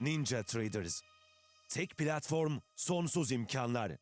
Ninja Traders. Tek platform, sonsuz imkanlar.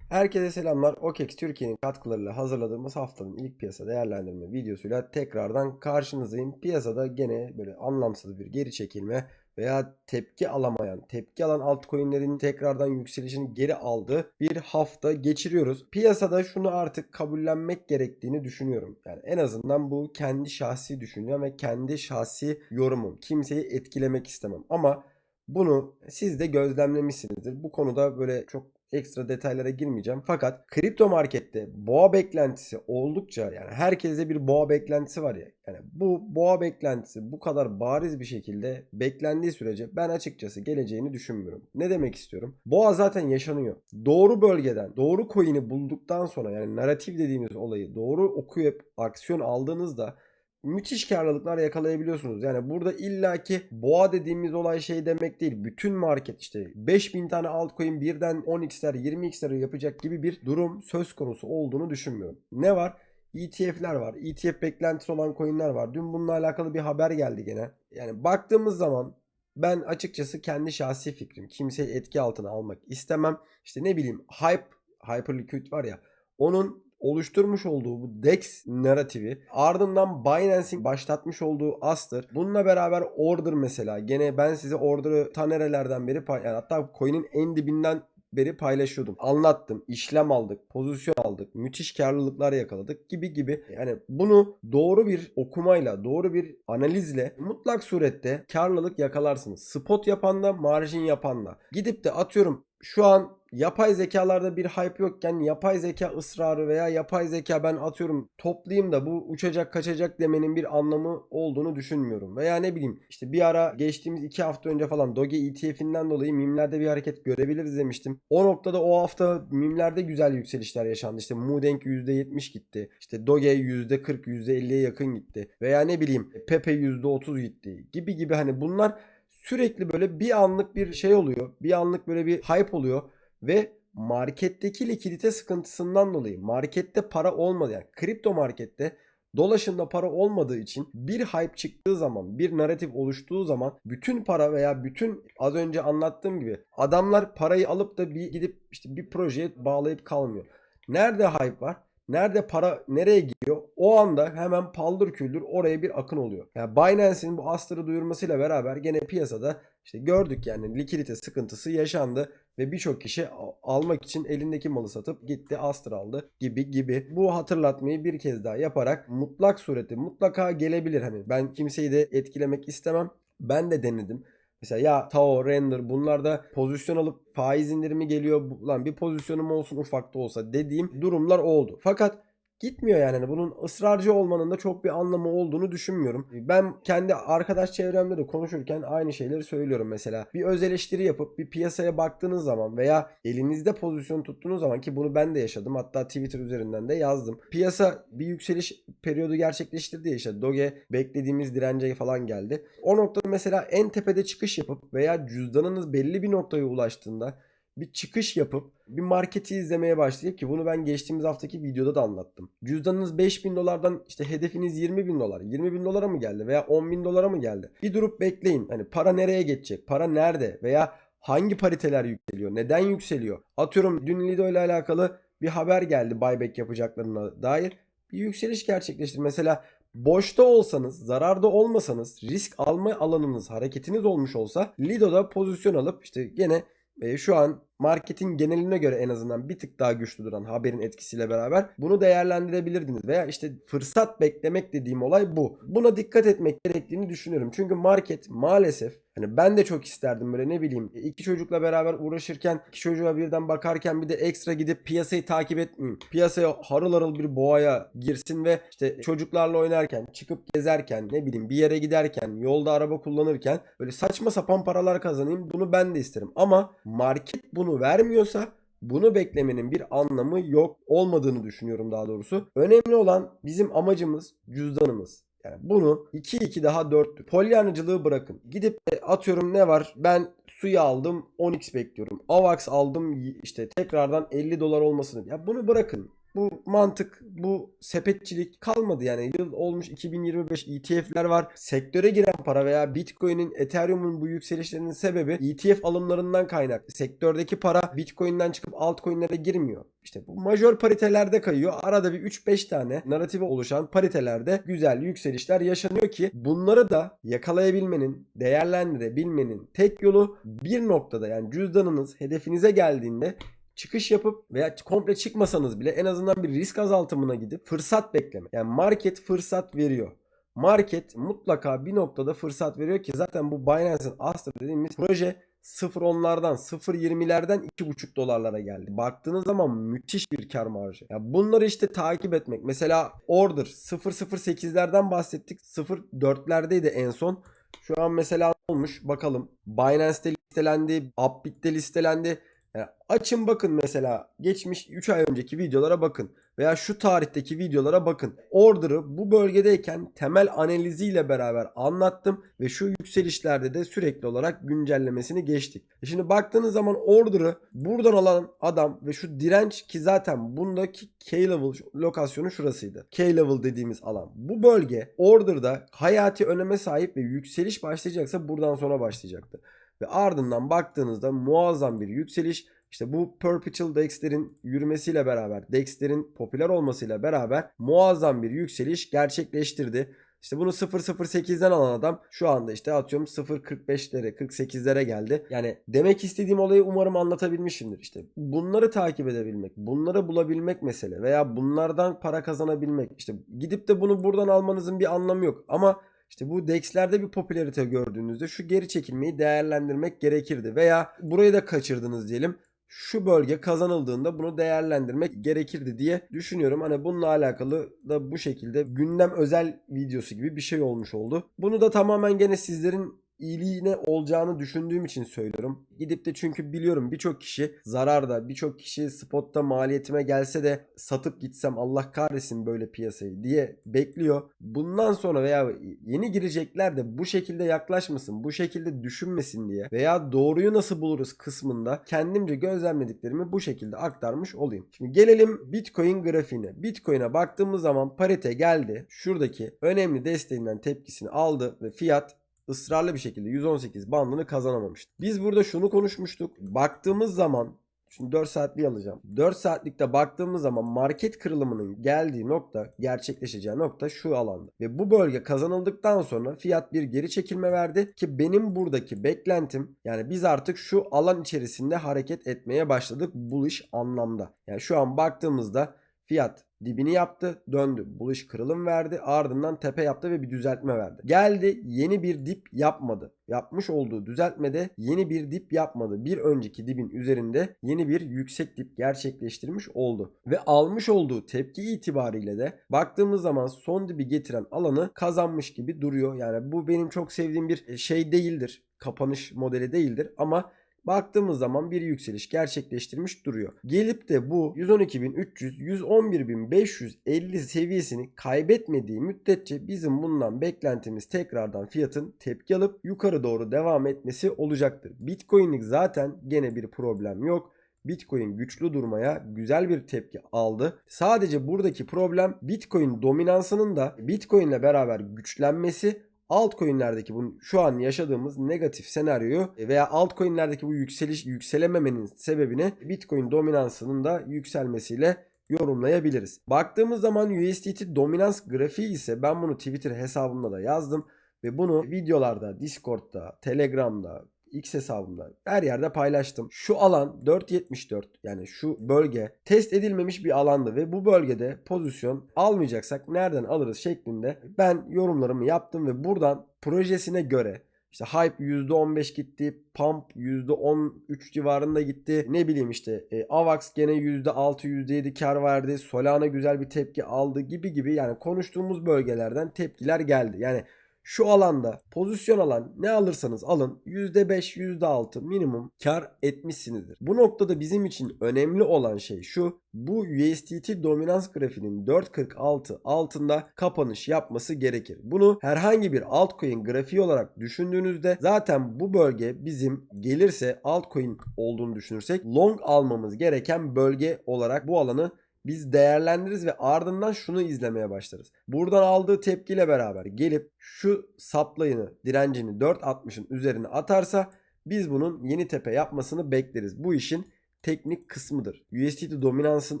Herkese selamlar. OKEX Türkiye'nin katkılarıyla hazırladığımız haftanın ilk piyasa değerlendirme videosuyla tekrardan karşınızdayım. Piyasada gene böyle anlamsız bir geri çekilme veya tepki alamayan, tepki alan altcoin'lerin tekrardan yükselişini geri aldığı bir hafta geçiriyoruz. Piyasada şunu artık kabullenmek gerektiğini düşünüyorum. Yani en azından bu kendi şahsi düşüncem ve kendi şahsi yorumum. Kimseyi etkilemek istemem ama bunu siz de gözlemlemişsinizdir. Bu konuda böyle çok ekstra detaylara girmeyeceğim. Fakat kripto markette boğa beklentisi oldukça yani herkeste bir boğa beklentisi var ya. Yani bu boğa beklentisi bu kadar bariz bir şekilde beklendiği sürece ben açıkçası geleceğini düşünmüyorum. Ne demek istiyorum? Boğa zaten yaşanıyor. Doğru bölgeden doğru coin'i bulduktan sonra yani narratif dediğimiz olayı doğru okuyup aksiyon aldığınızda müthiş karlılıklar yakalayabiliyorsunuz. Yani burada illaki boğa dediğimiz olay şey demek değil. Bütün market işte 5000 tane altcoin birden 10x'ler 20x'ler yapacak gibi bir durum söz konusu olduğunu düşünmüyorum. Ne var? ETF'ler var. ETF beklentisi olan coin'ler var. Dün bununla alakalı bir haber geldi gene. Yani baktığımız zaman ben açıkçası kendi şahsi fikrim. Kimseyi etki altına almak istemem. İşte ne bileyim Hype, Hyperliquid var ya. Onun oluşturmuş olduğu bu DEX narratifi ardından Binance'in başlatmış olduğu Aster bununla beraber Order mesela gene ben size Order'ı ta nerelerden beri yani hatta coin'in en dibinden beri paylaşıyordum. Anlattım. işlem aldık. Pozisyon aldık. Müthiş karlılıklar yakaladık gibi gibi. Yani bunu doğru bir okumayla, doğru bir analizle mutlak surette karlılık yakalarsınız. Spot yapan da, marjin yapan da. Gidip de atıyorum şu an yapay zekalarda bir hype yokken yapay zeka ısrarı veya yapay zeka ben atıyorum toplayayım da bu uçacak kaçacak demenin bir anlamı olduğunu düşünmüyorum. Veya ne bileyim işte bir ara geçtiğimiz iki hafta önce falan Doge ETF'inden dolayı mimlerde bir hareket görebiliriz demiştim. O noktada o hafta mimlerde güzel yükselişler yaşandı. İşte Mudenk %70 gitti. İşte Doge %40 %50'ye yakın gitti. Veya ne bileyim Pepe %30 gitti gibi gibi hani bunlar sürekli böyle bir anlık bir şey oluyor. Bir anlık böyle bir hype oluyor ve marketteki likidite sıkıntısından dolayı markette para olmadı yani kripto markette dolaşımda para olmadığı için bir hype çıktığı zaman bir narratif oluştuğu zaman bütün para veya bütün az önce anlattığım gibi adamlar parayı alıp da bir gidip işte bir projeye bağlayıp kalmıyor. Nerede hype var? Nerede para nereye gidiyor? O anda hemen paldır küldür oraya bir akın oluyor. Yani Binance'in bu Aster'ı duyurmasıyla beraber gene piyasada işte gördük yani likidite sıkıntısı yaşandı ve birçok kişi almak için elindeki malı satıp gitti Aster aldı gibi gibi. Bu hatırlatmayı bir kez daha yaparak mutlak surette mutlaka gelebilir hani ben kimseyi de etkilemek istemem. Ben de denedim. Mesela ya Tao, Render bunlarda pozisyon alıp faiz indirimi geliyor. Lan bir pozisyonum olsun ufak da olsa dediğim durumlar oldu. Fakat gitmiyor yani. Hani bunun ısrarcı olmanın da çok bir anlamı olduğunu düşünmüyorum. Ben kendi arkadaş çevremde de konuşurken aynı şeyleri söylüyorum mesela. Bir öz eleştiri yapıp bir piyasaya baktığınız zaman veya elinizde pozisyon tuttuğunuz zaman ki bunu ben de yaşadım. Hatta Twitter üzerinden de yazdım. Piyasa bir yükseliş periyodu gerçekleştirdi ya işte Doge beklediğimiz dirence falan geldi. O noktada mesela en tepede çıkış yapıp veya cüzdanınız belli bir noktaya ulaştığında bir çıkış yapıp bir marketi izlemeye başlayıp ki bunu ben geçtiğimiz haftaki videoda da anlattım. Cüzdanınız 5000 dolardan işte hedefiniz 20 bin dolar. 20 bin dolara mı geldi veya 10 bin dolara mı geldi? Bir durup bekleyin. Hani para nereye geçecek? Para nerede? Veya hangi pariteler yükseliyor? Neden yükseliyor? Atıyorum dün Lido ile alakalı bir haber geldi buyback yapacaklarına dair. Bir yükseliş gerçekleşti. Mesela boşta olsanız, zararda olmasanız, risk alma alanınız, hareketiniz olmuş olsa Lido'da pozisyon alıp işte gene e, şu an marketin geneline göre en azından bir tık daha güçlü duran haberin etkisiyle beraber bunu değerlendirebilirdiniz. Veya işte fırsat beklemek dediğim olay bu. Buna dikkat etmek gerektiğini düşünüyorum. Çünkü market maalesef Hani ben de çok isterdim böyle ne bileyim iki çocukla beraber uğraşırken iki çocuğa birden bakarken bir de ekstra gidip piyasayı takip etmeyeyim. Piyasaya harıl harıl bir boğaya girsin ve işte çocuklarla oynarken çıkıp gezerken ne bileyim bir yere giderken yolda araba kullanırken böyle saçma sapan paralar kazanayım bunu ben de isterim. Ama market bunu vermiyorsa bunu beklemenin bir anlamı yok olmadığını düşünüyorum daha doğrusu. Önemli olan bizim amacımız cüzdanımız. Yani bunu 2-2 daha 4'tür. Polyanıcılığı bırakın. Gidip atıyorum ne var? Ben suyu aldım 10x bekliyorum. Avax aldım işte tekrardan 50 dolar olmasını. Ya bunu bırakın. Bu mantık, bu sepetçilik kalmadı yani. Yıl olmuş 2025 ETF'ler var. Sektöre giren para veya Bitcoin'in, Ethereum'un bu yükselişlerinin sebebi ETF alımlarından kaynaklı. Sektördeki para Bitcoin'den çıkıp altcoin'lere girmiyor. İşte bu majör paritelerde kayıyor. Arada bir 3-5 tane narratifi oluşan paritelerde güzel yükselişler yaşanıyor ki bunları da yakalayabilmenin, değerlendirebilmenin tek yolu bir noktada yani cüzdanınız hedefinize geldiğinde çıkış yapıp veya komple çıkmasanız bile en azından bir risk azaltımına gidip fırsat bekleme. Yani market fırsat veriyor. Market mutlaka bir noktada fırsat veriyor ki zaten bu Binance'in Astra dediğimiz proje 0.10'lardan 0.20'lerden 2.5 dolarlara geldi. Baktığınız zaman müthiş bir kar marjı. Ya bunları işte takip etmek. Mesela order 0.08'lerden bahsettik. 0.4'lerdeydi en son. Şu an mesela olmuş bakalım. Binance'te listelendi, Upbit'te listelendi. Yani açın bakın mesela geçmiş 3 ay önceki videolara bakın veya şu tarihteki videolara bakın. Order'ı bu bölgedeyken temel analiziyle beraber anlattım ve şu yükselişlerde de sürekli olarak güncellemesini geçtik. E şimdi baktığınız zaman order'ı buradan alan adam ve şu direnç ki zaten bundaki K-level lokasyonu şurasıydı. K-level dediğimiz alan. Bu bölge order'da hayati öneme sahip ve yükseliş başlayacaksa buradan sonra başlayacaktı. Ve ardından baktığınızda muazzam bir yükseliş. İşte bu Perpetual DEX'lerin yürümesiyle beraber, DEX'lerin popüler olmasıyla beraber muazzam bir yükseliş gerçekleştirdi. İşte bunu 0.08'den alan adam şu anda işte atıyorum 0.45'lere 48'lere geldi. Yani demek istediğim olayı umarım anlatabilmişimdir. İşte bunları takip edebilmek, bunları bulabilmek mesele veya bunlardan para kazanabilmek. İşte gidip de bunu buradan almanızın bir anlamı yok. Ama işte bu DEX'lerde bir popülarite gördüğünüzde şu geri çekilmeyi değerlendirmek gerekirdi. Veya burayı da kaçırdınız diyelim. Şu bölge kazanıldığında bunu değerlendirmek gerekirdi diye düşünüyorum. Hani bununla alakalı da bu şekilde gündem özel videosu gibi bir şey olmuş oldu. Bunu da tamamen gene sizlerin iyiliğine olacağını düşündüğüm için söylüyorum. Gidip de çünkü biliyorum birçok kişi zararda, birçok kişi spotta maliyetime gelse de satıp gitsem Allah kahretsin böyle piyasayı diye bekliyor. Bundan sonra veya yeni girecekler de bu şekilde yaklaşmasın, bu şekilde düşünmesin diye veya doğruyu nasıl buluruz kısmında kendimce gözlemlediklerimi bu şekilde aktarmış olayım. Şimdi gelelim Bitcoin grafiğine. Bitcoin'e baktığımız zaman parite geldi. Şuradaki önemli desteğinden tepkisini aldı ve fiyat ısrarlı bir şekilde 118 bandını kazanamamıştı. Biz burada şunu konuşmuştuk. Baktığımız zaman Şimdi 4 saatliği alacağım. 4 saatlikte baktığımız zaman market kırılımının geldiği nokta, gerçekleşeceği nokta şu alanda. Ve bu bölge kazanıldıktan sonra fiyat bir geri çekilme verdi ki benim buradaki beklentim yani biz artık şu alan içerisinde hareket etmeye başladık bullish anlamda. Yani şu an baktığımızda fiyat dibini yaptı, döndü. Bullish kırılım verdi, ardından tepe yaptı ve bir düzeltme verdi. Geldi, yeni bir dip yapmadı. Yapmış olduğu düzeltmede yeni bir dip yapmadı. Bir önceki dibin üzerinde yeni bir yüksek dip gerçekleştirmiş oldu. Ve almış olduğu tepki itibariyle de baktığımız zaman son dibi getiren alanı kazanmış gibi duruyor. Yani bu benim çok sevdiğim bir şey değildir. Kapanış modeli değildir ama baktığımız zaman bir yükseliş gerçekleştirmiş duruyor. Gelip de bu 112.300 111.550 seviyesini kaybetmediği müddetçe bizim bundan beklentimiz tekrardan fiyatın tepki alıp yukarı doğru devam etmesi olacaktır. Bitcoin'lik zaten gene bir problem yok. Bitcoin güçlü durmaya güzel bir tepki aldı. Sadece buradaki problem Bitcoin dominansının da Bitcoin ile beraber güçlenmesi altcoin'lerdeki bu şu an yaşadığımız negatif senaryoyu veya altcoin'lerdeki bu yükseliş yükselememenin sebebini Bitcoin dominansının da yükselmesiyle yorumlayabiliriz. Baktığımız zaman USDT dominans grafiği ise ben bunu Twitter hesabımda da yazdım ve bunu videolarda, Discord'da, Telegram'da, X hesabımda her yerde paylaştım. Şu alan 4.74 yani şu bölge test edilmemiş bir alandı ve bu bölgede pozisyon almayacaksak nereden alırız şeklinde ben yorumlarımı yaptım ve buradan projesine göre işte hype %15 gitti. Pump %13 civarında gitti. Ne bileyim işte e, Avax gene %6 %7 kar verdi. Solana güzel bir tepki aldı gibi gibi yani konuştuğumuz bölgelerden tepkiler geldi. Yani Şu alanda pozisyon alan ne alırsanız alın %5 %6 minimum kar etmişsinizdir. Bu noktada bizim için önemli olan şey şu. Bu USDT dominans grafiğinin 4.46 altında kapanış yapması gerekir. Bunu herhangi bir altcoin grafiği olarak düşündüğünüzde zaten bu bölge bizim gelirse altcoin olduğunu düşünürsek long almamız gereken bölge olarak bu alanı biz değerlendiririz ve ardından şunu izlemeye başlarız. Buradan aldığı tepkiyle beraber gelip şu saplayını, direncini 4.60'ın üzerine atarsa biz bunun yeni tepe yapmasını bekleriz. Bu işin teknik kısmıdır. USDT dominansın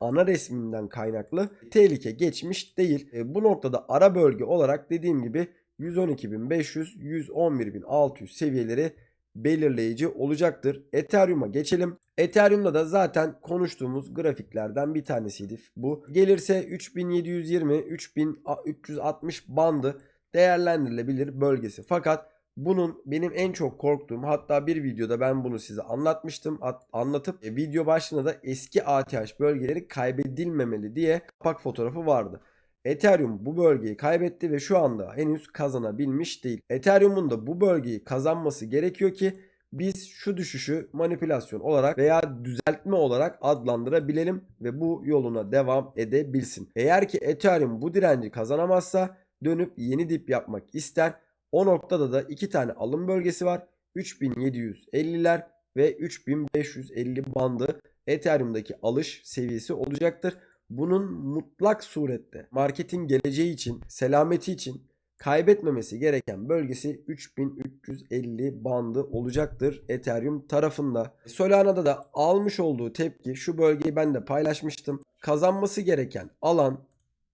ana resminden kaynaklı tehlike geçmiş değil. E, bu noktada ara bölge olarak dediğim gibi 112.500, 111.600 seviyeleri belirleyici olacaktır. Ethereum'a geçelim. Ethereum'da da zaten konuştuğumuz grafiklerden bir tanesiydi bu. Gelirse 3720 3360 bandı değerlendirilebilir bölgesi. Fakat bunun benim en çok korktuğum hatta bir videoda ben bunu size anlatmıştım. At- anlatıp e, video başlığında da eski ATH bölgeleri kaybedilmemeli diye kapak fotoğrafı vardı. Ethereum bu bölgeyi kaybetti ve şu anda henüz kazanabilmiş değil. Ethereum'un da bu bölgeyi kazanması gerekiyor ki biz şu düşüşü manipülasyon olarak veya düzeltme olarak adlandırabilelim ve bu yoluna devam edebilsin. Eğer ki Ethereum bu direnci kazanamazsa dönüp yeni dip yapmak ister. O noktada da iki tane alım bölgesi var. 3750'ler ve 3550 bandı Ethereum'daki alış seviyesi olacaktır. Bunun mutlak surette marketin geleceği için, selameti için kaybetmemesi gereken bölgesi 3350 bandı olacaktır Ethereum tarafında. Solana'da da almış olduğu tepki şu bölgeyi ben de paylaşmıştım. Kazanması gereken alan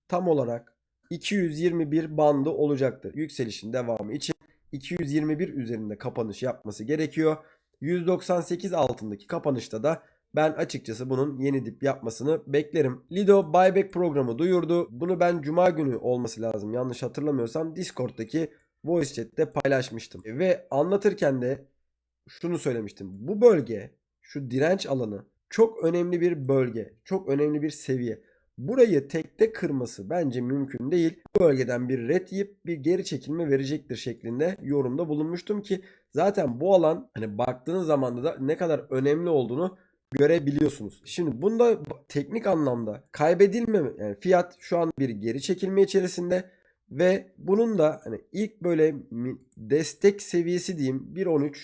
tam olarak 221 bandı olacaktır. Yükselişin devamı için 221 üzerinde kapanış yapması gerekiyor. 198 altındaki kapanışta da ben açıkçası bunun yeni dip yapmasını beklerim. Lido buyback programı duyurdu. Bunu ben cuma günü olması lazım. Yanlış hatırlamıyorsam Discord'daki voice chat'te paylaşmıştım. Ve anlatırken de şunu söylemiştim. Bu bölge, şu direnç alanı çok önemli bir bölge. Çok önemli bir seviye. Burayı tekte kırması bence mümkün değil. Bu bölgeden bir red yiyip bir geri çekilme verecektir şeklinde yorumda bulunmuştum ki zaten bu alan hani baktığınız zaman da ne kadar önemli olduğunu görebiliyorsunuz. Şimdi bunda teknik anlamda kaybedilmeme yani fiyat şu an bir geri çekilme içerisinde ve bunun da hani ilk böyle destek seviyesi diyeyim 1.13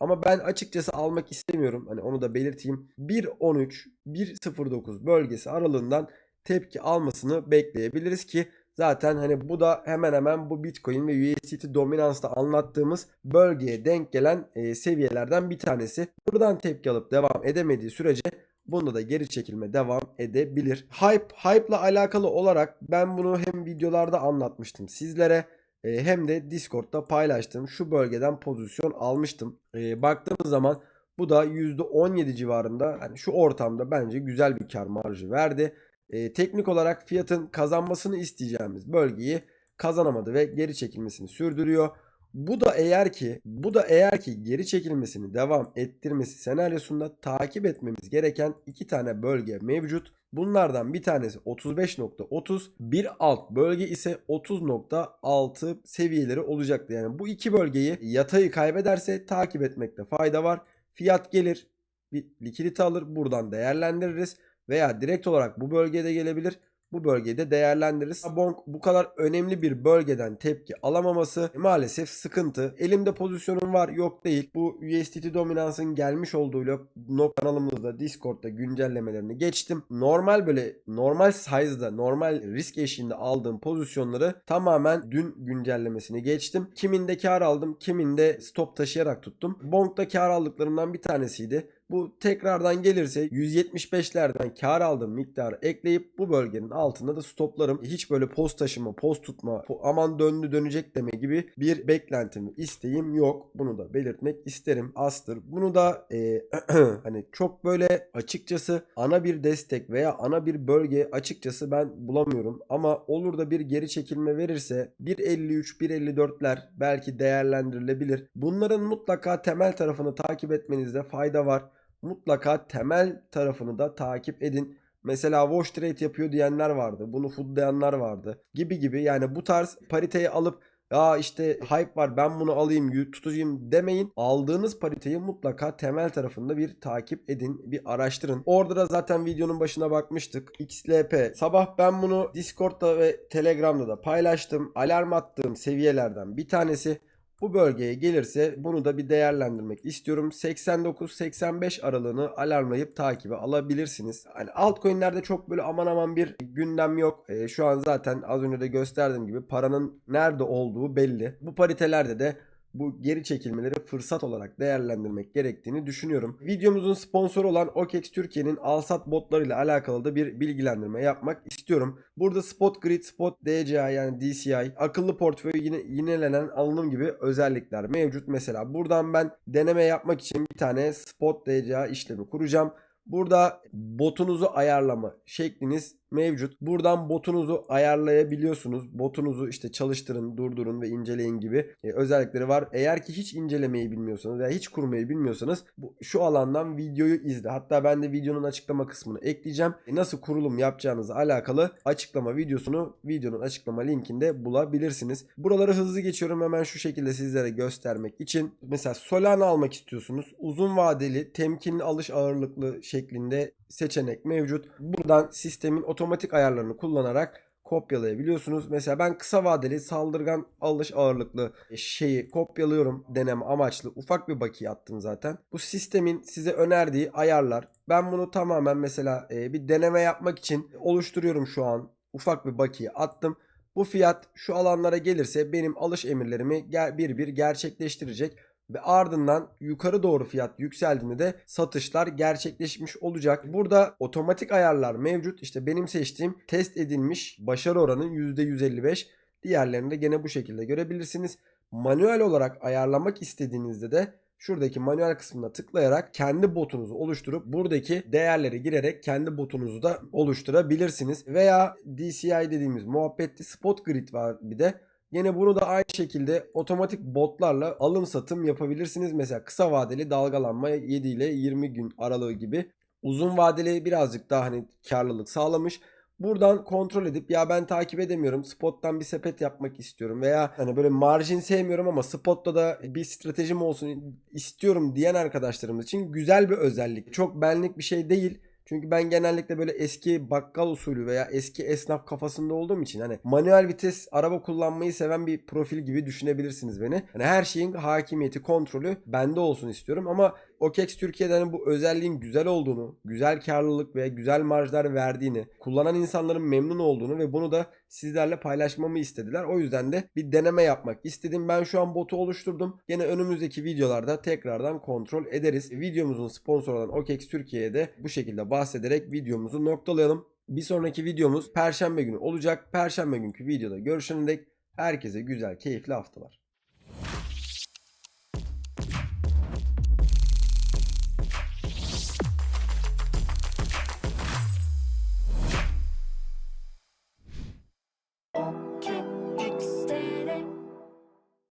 ama ben açıkçası almak istemiyorum. Hani onu da belirteyim. 1.13 1.09 bölgesi aralığından tepki almasını bekleyebiliriz ki zaten hani bu da hemen hemen bu Bitcoin ve USDT dominansta anlattığımız bölgeye denk gelen e, seviyelerden bir tanesi. Buradan tepki alıp devam edemediği sürece bunda da geri çekilme devam edebilir. Hype, hype'la alakalı olarak ben bunu hem videolarda anlatmıştım sizlere e, hem de Discord'da paylaştım. Şu bölgeden pozisyon almıştım. E, baktığımız zaman bu da %17 civarında hani şu ortamda bence güzel bir kar marjı verdi. E, teknik olarak fiyatın kazanmasını isteyeceğimiz bölgeyi kazanamadı ve geri çekilmesini sürdürüyor. Bu da eğer ki bu da eğer ki geri çekilmesini devam ettirmesi senaryosunda takip etmemiz gereken iki tane bölge mevcut. Bunlardan bir tanesi 35.30, bir alt bölge ise 30.6 seviyeleri olacaktı. Yani bu iki bölgeyi yatayı kaybederse takip etmekte fayda var. Fiyat gelir, bir likidite alır, buradan değerlendiririz veya direkt olarak bu bölgede gelebilir. Bu bölgede değerlendiririz. Bonk bu kadar önemli bir bölgeden tepki alamaması maalesef sıkıntı. Elimde pozisyonum var yok değil. Bu USDT dominansın gelmiş olduğuyla no kanalımızda Discord'da güncellemelerini geçtim. Normal böyle normal size'da normal risk eşiğinde aldığım pozisyonları tamamen dün güncellemesini geçtim. Kiminde kar aldım kiminde stop taşıyarak tuttum. Bonk'ta kar aldıklarımdan bir tanesiydi. Bu tekrardan gelirse 175'lerden kar aldığım miktarı ekleyip bu bölgenin altında da stoplarım. Hiç böyle post taşıma, post tutma, aman döndü dönecek deme gibi bir beklentim, isteğim yok. Bunu da belirtmek isterim. Astır. Bunu da e, hani çok böyle açıkçası ana bir destek veya ana bir bölge açıkçası ben bulamıyorum. Ama olur da bir geri çekilme verirse 1.53, 1.54'ler belki değerlendirilebilir. Bunların mutlaka temel tarafını takip etmenizde fayda var mutlaka temel tarafını da takip edin. Mesela wash trade yapıyor diyenler vardı. Bunu foodlayanlar vardı. Gibi gibi yani bu tarz pariteyi alıp ya işte hype var ben bunu alayım tutacağım demeyin. Aldığınız pariteyi mutlaka temel tarafında bir takip edin, bir araştırın. Orada da zaten videonun başına bakmıştık. XLP. Sabah ben bunu Discord'da ve Telegram'da da paylaştım. Alarm attığım seviyelerden bir tanesi. Bu bölgeye gelirse bunu da bir değerlendirmek istiyorum. 89-85 aralığını alarmlayıp takibe alabilirsiniz. Hani altcoin'lerde çok böyle aman aman bir gündem yok. Ee, şu an zaten az önce de gösterdiğim gibi paranın nerede olduğu belli. Bu paritelerde de bu geri çekilmeleri fırsat olarak değerlendirmek gerektiğini düşünüyorum. Videomuzun sponsoru olan OKEX Türkiye'nin alsat botlarıyla alakalı da bir bilgilendirme yapmak istiyorum. Burada Spot Grid, Spot DCI yani DCI, akıllı portföy yine yinelenen alınım gibi özellikler mevcut. Mesela buradan ben deneme yapmak için bir tane Spot DCI işlemi kuracağım. Burada botunuzu ayarlama şekliniz mevcut. Buradan botunuzu ayarlayabiliyorsunuz. Botunuzu işte çalıştırın, durdurun ve inceleyin gibi e, özellikleri var. Eğer ki hiç incelemeyi bilmiyorsanız veya hiç kurmayı bilmiyorsanız bu, şu alandan videoyu izle. Hatta ben de videonun açıklama kısmını ekleyeceğim. E, nasıl kurulum yapacağınızla alakalı açıklama videosunu videonun açıklama linkinde bulabilirsiniz. Buraları hızlı geçiyorum hemen şu şekilde sizlere göstermek için. Mesela Solana almak istiyorsunuz. Uzun vadeli temkinli alış ağırlıklı şeklinde seçenek mevcut. Buradan sistemin otomatik ayarlarını kullanarak kopyalayabiliyorsunuz. Mesela ben kısa vadeli saldırgan alış ağırlıklı şeyi kopyalıyorum deneme amaçlı. Ufak bir bakiye attım zaten. Bu sistemin size önerdiği ayarlar. Ben bunu tamamen mesela e, bir deneme yapmak için oluşturuyorum şu an. Ufak bir bakiye attım. Bu fiyat şu alanlara gelirse benim alış emirlerimi bir bir gerçekleştirecek ve ardından yukarı doğru fiyat yükseldiğinde de satışlar gerçekleşmiş olacak. Burada otomatik ayarlar mevcut. İşte benim seçtiğim test edilmiş başarı oranı %155. Diğerlerini de gene bu şekilde görebilirsiniz. Manuel olarak ayarlamak istediğinizde de şuradaki manuel kısmına tıklayarak kendi botunuzu oluşturup buradaki değerleri girerek kendi botunuzu da oluşturabilirsiniz. Veya DCI dediğimiz muhabbetli spot grid var bir de. Yine bunu da aynı şekilde otomatik botlarla alım satım yapabilirsiniz. Mesela kısa vadeli dalgalanma 7 ile 20 gün aralığı gibi. Uzun vadeli birazcık daha hani karlılık sağlamış. Buradan kontrol edip ya ben takip edemiyorum. Spot'tan bir sepet yapmak istiyorum veya hani böyle marjin sevmiyorum ama spotta da bir stratejim olsun istiyorum diyen arkadaşlarımız için güzel bir özellik. Çok benlik bir şey değil. Çünkü ben genellikle böyle eski bakkal usulü veya eski esnaf kafasında olduğum için hani manuel vites araba kullanmayı seven bir profil gibi düşünebilirsiniz beni. Hani her şeyin hakimiyeti, kontrolü bende olsun istiyorum ama OKEX Türkiye'de hani bu özelliğin güzel olduğunu, güzel karlılık ve güzel marjlar verdiğini, kullanan insanların memnun olduğunu ve bunu da sizlerle paylaşmamı istediler. O yüzden de bir deneme yapmak istedim. Ben şu an botu oluşturdum. Yine önümüzdeki videolarda tekrardan kontrol ederiz. Videomuzun sponsoru olan OKEX Türkiye'ye de bu şekilde bahsederek videomuzu noktalayalım. Bir sonraki videomuz Perşembe günü olacak. Perşembe günkü videoda görüşene dek herkese güzel, keyifli haftalar.